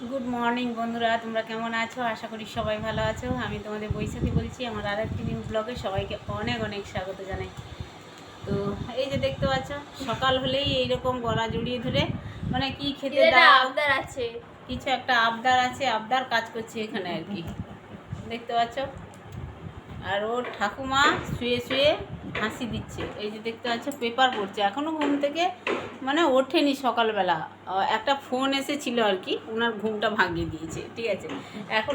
Good morning বন্ধুরা। তোমরা কেমন আছো? আশা করি সবাই ভালো আছো। আমি তোমাদের বৈশাখী বলছি আমার আর একটি নিউ ব্লগে সবাইকে অনেক অনেক স্বাগত জানাই। তো এই যে দেখতে পাচ্ছ সকাল হলেই এইরকম গলা জড়িয়ে ধরে মানে কি খেতে আবদার আছে। কিছু একটা আবদার আছে আবদার কাজ করছে এখানে আর কি। দেখতে পাচ্ছ? আর ওর ঠাকুমা শুয়ে শুয়ে হাসি দিচ্ছে। এই যে দেখতে পাচ্ছ পেপার পড়ছে। এখনও ঘুম থেকে মানে ওঠেনি সকালবেলা। একটা ফোন এসেছিল আর কি ওনার ঘুমটা ভাঙিয়ে দিয়েছে ঠিক আছে? এখন?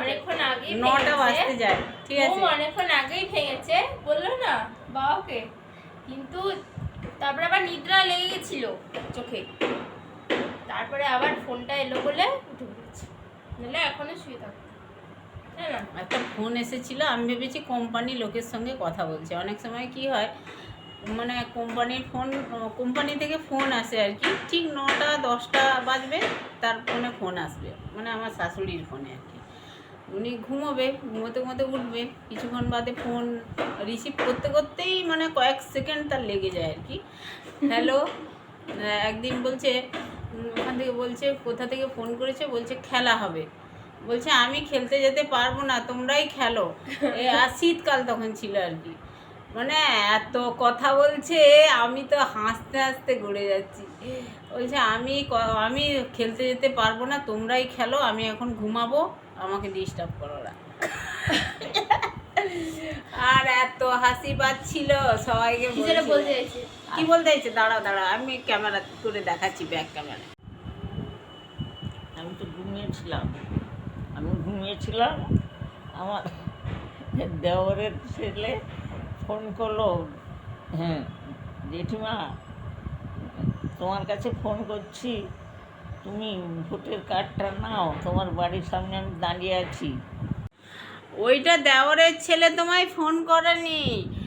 অনেকক্ষণ আগেই নটা। বাজতে যায় ঠিক আছে? অনেকক্ষণ আগেই ভেঙেছে বলল না? বাবাকে। কিন্তু তারপরে আবার নিদ্রা লেগে গেছিল চোখে। তারপরে আবার ফোনটা এলো বলে উঠে পড়েছে নাহলে এখনও শুয়ে থাকতো একটা ফোন এসেছিল, আমি ভেবেছি কোম্পানি লোকের সঙ্গে কথা বলছে। অনেক সময় কি হয় মানে কোম্পানির ফোন, কোম্পানি থেকে ফোন আসে আর কি, ঠিক নটা, দশটা বাজবে, তার ফোনে ফোন আসবে মানে আমার শাশুড়ির ফোনে আর কি। উনি ঘুমোবে, ঘুমোতে ঘুমোতে উঠবে, কিছুক্ষণ বাদে ফোন রিসিভ করতে করতেই মানে কয়েক সেকেন্ড তার লেগে যায় আর কি। হ্যালো একদিন বলছে ওখান থেকে বলছে, কোথা থেকে ফোন করেছে, বলছে খেলা হবে। বলছে আমি খেলতে যেতে পারব না তোমরাই খেলো। এ আর শীতকাল তখন ছিল আর কি। মানে এত কথা বলছে আমি তো হাসতে হাসতে ঘুরে যাচ্ছি। বলছে আমি আমি খেলতে যেতে পারব না তোমরাই খেলো আমি এখন ঘুমাবো আমাকে ডিস্টার্ব করো না। আর এত হাসি পাচ্ছিল সবাইকে কি। বলতে চাইছে? দাঁড়াও দাঁড়াও আমি ক্যামেরা করে দেখাচ্ছি ব্যাক ক্যামেরা আমি তো ঘুমিয়েছিলাম। ঘুমিয়েছিলাম। আমার দেওরের ছেলে ফোন করল হ্যাঁ জেঠিমা তোমার কাছে ফোন করছি তুমি ভোটের কার্ডটা নাও তোমার বাড়ির সামনে আমি দাঁড়িয়ে আছি। ওইটা দেওরের ছেলে তোমায় ফোন করেনি।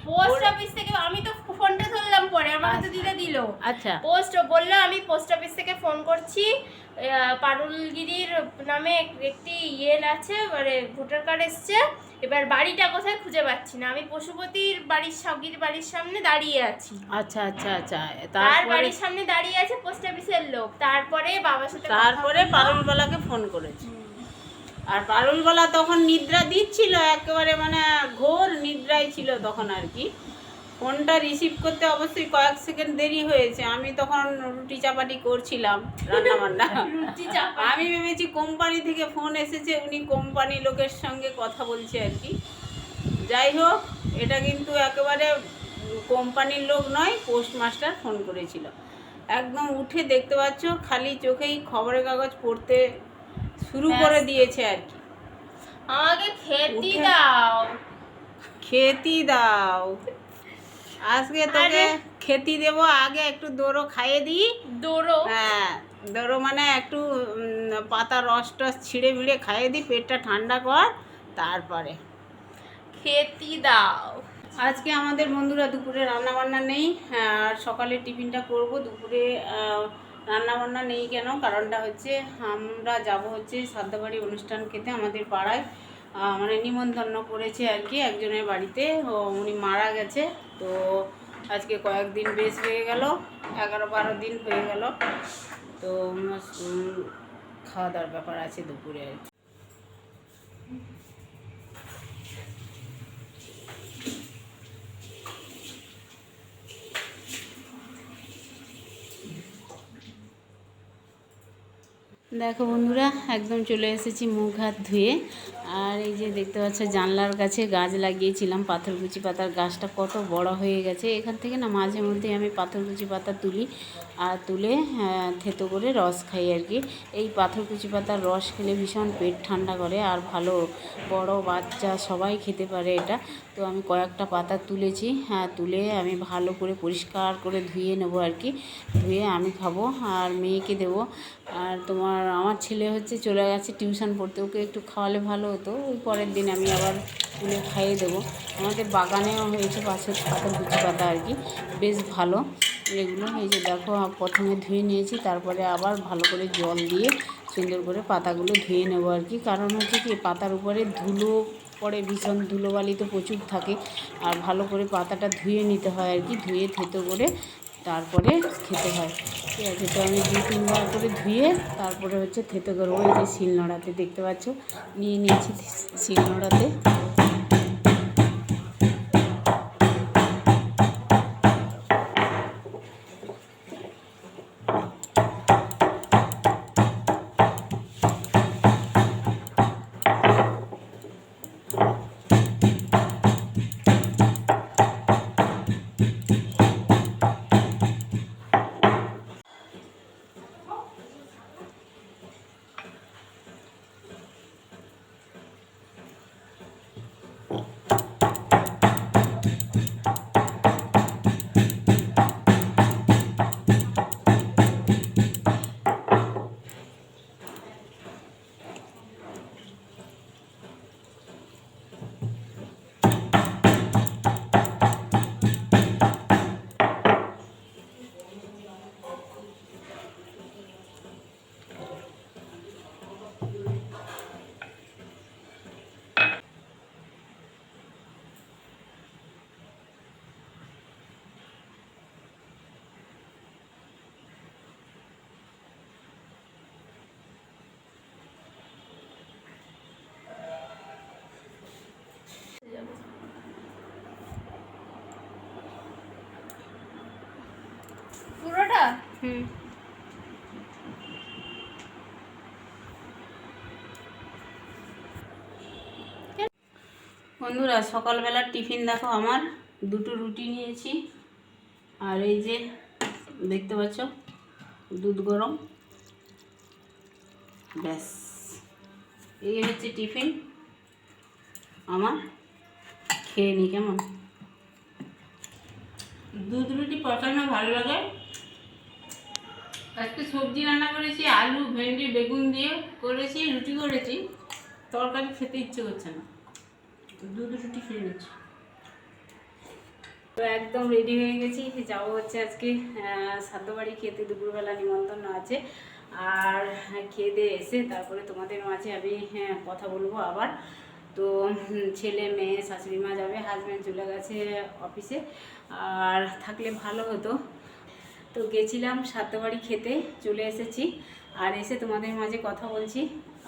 পোস্ট অফিস থেকে আমি তো ফোনটা ধরলাম পরে আমাকে তো দিতে দিল। আচ্ছা। পোস্ট বলল আমি পোস্ট অফিস থেকে ফোন করছি পারুলগিরির নামে একটি ইয়ে আছে মানে ভোটার কার্ড এসছে। এবার বাড়িটা কোথায় খুঁজে পাচ্ছি না। আমি পশুপতির বাড়ির সগির বাড়ির সামনে দাঁড়িয়ে আছি। আচ্ছা আচ্ছা আচ্ছা। তার বাড়ির সামনে দাঁড়িয়ে আছে পোস্ট অফিসের লোক। তারপরে বাবার সাথে তারপরে। পারুলবালাকে ফোন করেছে। আর পারুলবালা তখন নিদ্রা দিচ্ছিল একেবারে মানে ঘোর নিদ্রায় ছিল তখন আর কি। ফোনটা রিসিভ করতে অবশ্যই কয়েক সেকেন্ড দেরি হয়েছে। আমি তখন রুটি চাপাটি করছিলাম রান্না বান্না আমি ভেবেছি কোম্পানি থেকে ফোন এসেছে উনি কোম্পানি লোকের সঙ্গে কথা বলছে আর কি। যাই হোক এটা কিন্তু একেবারে কোম্পানির লোক নয় পোস্টমাস্টার ফোন করেছিল। একদম উঠে দেখতে পাচ্ছ খালি চোখেই খবরের কাগজ পড়তে শুরু করে দিয়েছে আর কি। আমাকে খেতে দাও। খেতি দাও। আজকে তোকে। খেতি দেবো আগে একটু দৌড়ো খাইয়ে দিই। দৌড়ো হ্যাঁ ধরো মানে একটু পাতা রস টস ছিঁড়ে মিড়ে খাইয়ে দিই পেটটা ঠান্ডা কর তারপরে। খেতে দাও। আজকে আমাদের বন্ধুরা দুপুরে রান্না বান্না নেই আর সকালে টিফিনটা করব দুপুরে রান্না বান্না নেই কেন? কারণটা হচ্ছে আমরা যাব হচ্ছে সাদ্দাবাড়ি অনুষ্ঠান খেতে আমাদের পাড়ায়। মানে নিমন্ত্রণ করেছে আর কি একজনের বাড়িতে। উনি মারা গেছে। তো আজকে কয়েকদিন বেশ হয়ে গেল। এগারো বারো দিন হয়ে গেল। তো খাওয়া দাওয়ার ব্যাপার আছে দুপুরে আর কি। দেখো বন্ধুরা, একদম চলে এসেছি মুখ হাত ধুয়ে। আর এই যে দেখতে পাচ্ছ, জানলার কাছে গাছ লাগিয়েছিলাম পাথরকুচি পাতার গাছটা কত বড় হয়ে গেছে। এখান থেকে না, মাঝে মধ্যে আমি পাথরকুচি পাতা তুলি। আর তুলে আহ, থেতো করে রস খাই আর কি। এই পাথরকুচি পাতার রস খেলে ভীষণ পেট ঠান্ডা করে আর ভালো। বড় বাচ্চা সবাই খেতে পারে এটা। তো আমি কয়েকটা পাতা তুলেছি হ্যাঁ তুলে আমি ভালো করে পরিষ্কার করে ধুয়ে নেব আর কি। ধুয়ে আমি খাব আর মেয়েকে দেবো। আর তোমার আমার ছেলে হচ্ছে চলে গেছে টিউশন পড়তে ওকে একটু খাওয়ালে ভালো হতো। ওই পরের দিন আমি আবার তুলে খাইয়ে দেবো। আমাদের বাগানেও হয়েছে পাশের পাতার কুচি পাতা আর কি। বেশ ভালো। এগুলো এই যে দেখো প্রথমে ধুয়ে নিয়েছি, তারপরে আবার ভালো করে জল দিয়ে সুন্দর করে পাতাগুলো ধুয়ে নেব আর কি। কারণ হচ্ছে কি, পাতার উপরে ধুলো পরে ভীষণ ধুলোবালি তো প্রচুর থাকে। আর ভালো করে পাতাটা ধুয়ে নিতে হয় আর কি, ধুয়ে থেতো করে তারপরে খেতে হয়। ঠিক আছে, তো আমি দু তিনবার করে ধুয়ে তারপরে হচ্ছে থেতো করব। এই যে শিলনোড়াতে দেখতে পাচ্ছ, নিয়ে নিয়েছি শিলনোড়াতে। হুম। বন্ধুরা সকালবেলার টিফিন দেখো আমার। দুটো রুটি নিয়েছি। আর এই যে দেখতে পাচ্ছ দুধ গরম। ব্যাস। এই হচ্ছে টিফিন আমার। খেয়ে নি কেমন? দুধ রুটি পচানো ভালো লাগে। আজকে সবজি রান্না করেছি আলু ভেন্ডি বেগুন দিয়ে করেছি রুটি করেছি। তরকারি খেতে ইচ্ছে করছে না। দুধ রুটি খেয়ে নিচ্ছি। তো একদম রেডি হয়ে গেছি। যাব হচ্ছে আজকে বাড়ি খেতে। দুপুরবেলা নিমন্ত্রণ আছে। আর খেয়ে দিয়ে এসে তারপরে তোমাদের মাঝে আমি হ্যাঁ, কথা বলব আবার। তো ছেলে মেয়ে শাশুড়ি মা যাবে হাজব্যান্ড চলে গেছে অফিসে আর থাকলে ভালো হতো। তো গেছিলাম সাদ্যবাড়ি খেতে, চলে এসেছি। আর এসে তোমাদের মাঝে কথা বলছি।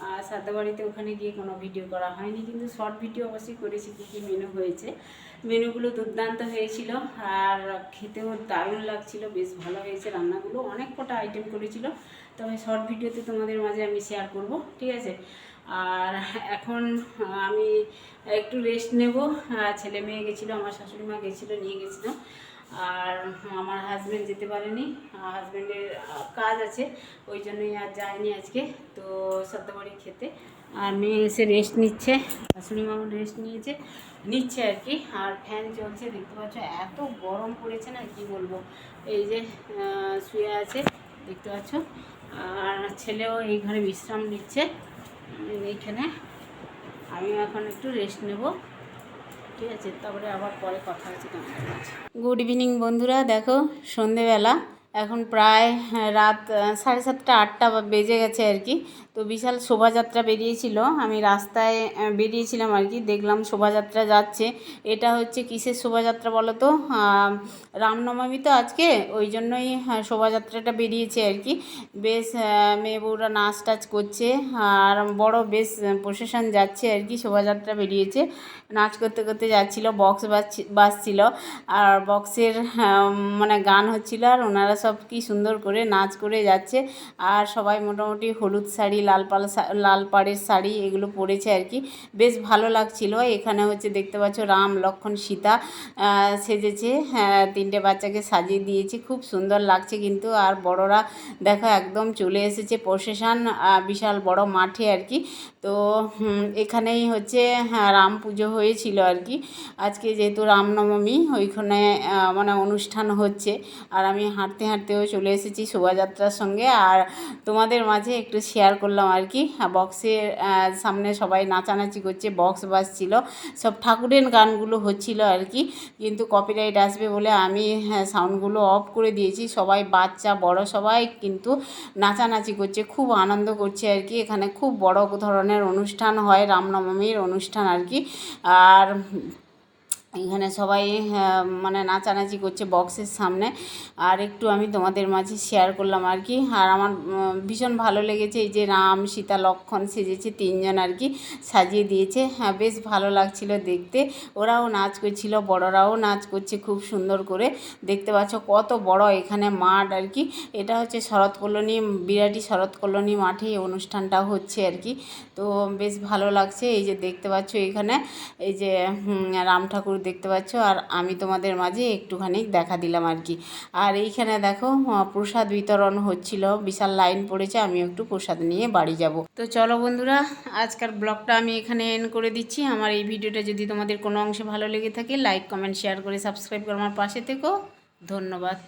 আর সাদ্যবাড়িতে ওখানে গিয়ে কোনো ভিডিও করা হয়নি, কিন্তু শর্ট ভিডিও অবশ্যই করেছি, কী কী মেনু হয়েছে। মেনুগুলো দুর্দান্ত হয়েছিল, আর খেতেও দারুণ লাগছিল, বেশ ভালো হয়েছে রান্নাগুলো। অনেক কটা আইটেম করেছিল, তবে শর্ট ভিডিওতে তোমাদের মাঝে আমি শেয়ার করব, ঠিক আছে? আর এখন আমি একটু রেস্ট নেব। ছেলে মেয়ে গেছিল, আমার শাশুড়ি মা গেছিল, নিয়ে গেছিল। আর আমার হাজব্যান্ড যেতে পারেনি হাজব্যান্ডের কাজ আছে, ওই জন্যই আর যায়নি আজকে, তো সত্যবাড়ি খেতে। আর মেয়ে এসে রেস্ট নিচ্ছে শাশুড়ি মামা রেস্ট নিয়েছে, নিচ্ছে আর কি, আর ফ্যান চলছে, দেখতে পাচ্ছ, এত গরম পড়েছে না, কি বলব। এই যে শুয়ে আছে, দেখতে পাচ্ছ। আর ছেলেও এই ঘরে বিশ্রাম নিচ্ছে এইখানে। আমি এখন একটু রেস্ট নেব। ঠিক আছে? তারপরে আবার পরে কথা হচ্ছে গুড ইভিনিং বন্ধুরা। দেখো সন্ধেবেলা। এখন প্রায় হ্যাঁ, রাত সাড়ে সাতটা আটটা বেজে গেছে আর কি। তো বিশাল শোভাযাত্রা বেরিয়েছিল। আমি রাস্তায় বেরিয়েছিলাম আর কি। দেখলাম শোভাযাত্রা যাচ্ছে। এটা হচ্ছে কিসের শোভাযাত্রা বলো তো রামনবমী তো আজকে ওই জন্যই হ্যাঁ, শোভাযাত্রাটা বেরিয়েছে আর কি। বেশ মেয়ে বউরা নাচ টাচ করছে আর বড় বেশ প্রসেশন যাচ্ছে আর কি। শোভাযাত্রা বেরিয়েছে। নাচ করতে করতে যাচ্ছিল বক্স বাজছি বাজছিল। আর বক্সের মানে গান হচ্ছিল আর ওনারা সব কি সুন্দর করে নাচ করে যাচ্ছে। আর সবাই মোটামুটি হলুদ শাড়ি, লাল পাল লাল পাড়ের শাড়ি এগুলো পরেছে আর কি। বেশ ভালো লাগছিল। এখানে হচ্ছে দেখতে পাচ্ছ রাম লক্ষ্মণ সীতা সেজেছে। হ্যাঁ তিনটে বাচ্চাকে সাজিয়ে দিয়েছে। খুব সুন্দর লাগছে কিন্তু। আর বড়রা দেখো একদম চলে এসেছে প্রসেশন বিশাল বড় মাঠে আর কি। তো এখানেই হচ্ছে হ্যাঁ রাম পুজো হয়েছিল আর কি। আজকে যেহেতু রামনবমী ওইখানে মানে অনুষ্ঠান হচ্ছে। আর আমি হাঁটতে হাঁটতেও চলে এসেছি শোভাযাত্রার সঙ্গে। আর তোমাদের মাঝে একটু শেয়ার করলাম আর কি। বক্সের সামনে সবাই নাচানাচি করছে বক্স বাজছিল। সব ঠাকুরের গানগুলো হচ্ছিল আর কি। কিন্তু কপিরাইট আসবে বলে আমি হ্যাঁ, সাউন্ডগুলো অফ করে দিয়েছি। সবাই বাচ্চা বড় সবাই কিন্তু নাচানাচি করছে খুব আনন্দ করছে আর কি। এখানে খুব বড় ধরনের অনুষ্ঠান হয় রামনবমীর অনুষ্ঠান আর কি। আর এখানে সবাই মানে নাচানাচি করছে বক্সের সামনে। আর একটু আমি তোমাদের মাঝে শেয়ার করলাম আর কি। আর আমার ভীষণ ভালো লেগেছে এই যে রাম, সীতা, লক্ষণ সেজেছে তিনজন আর কি, সাজিয়ে দিয়েছে। হ্যাঁ বেশ ভালো লাগছিল দেখতে। ওরাও নাচ করছিল, বড়রাও নাচ করছে খুব সুন্দর করে। দেখতে পাচ্ছ কত বড় এখানে মাঠ আর কি। এটা হচ্ছে শরৎ কলোনি বিরাটি শরৎ কলোনি মাঠে এই অনুষ্ঠানটা হচ্ছে আর কি। তো বেশ ভালো লাগছে এই যে দেখতে পাচ্ছ এখানে। এই যে রাম ঠাকুর দেখতে পাচ্ছ, আর আমি তোমাদের মাঝে একটুখানি দেখা দিলাম আর কি। আর এইখানে দেখো প্রসাদ বিতরণ হচ্ছিল, বিশাল লাইন পড়েছে আমি একটু প্রসাদ নিয়ে বাড়ি যাব। তো চলো বন্ধুরা আজকাল ব্লগটা আমি এখানে এন্ড করে দিচ্ছি। আমার এই ভিডিওটা যদি তোমাদের কোনো অংশে ভালো লেগে থাকে লাইক কমেন্ট শেয়ার করে সাবস্ক্রাইব করে আমার পাশে থেকো। ধন্যবাদ।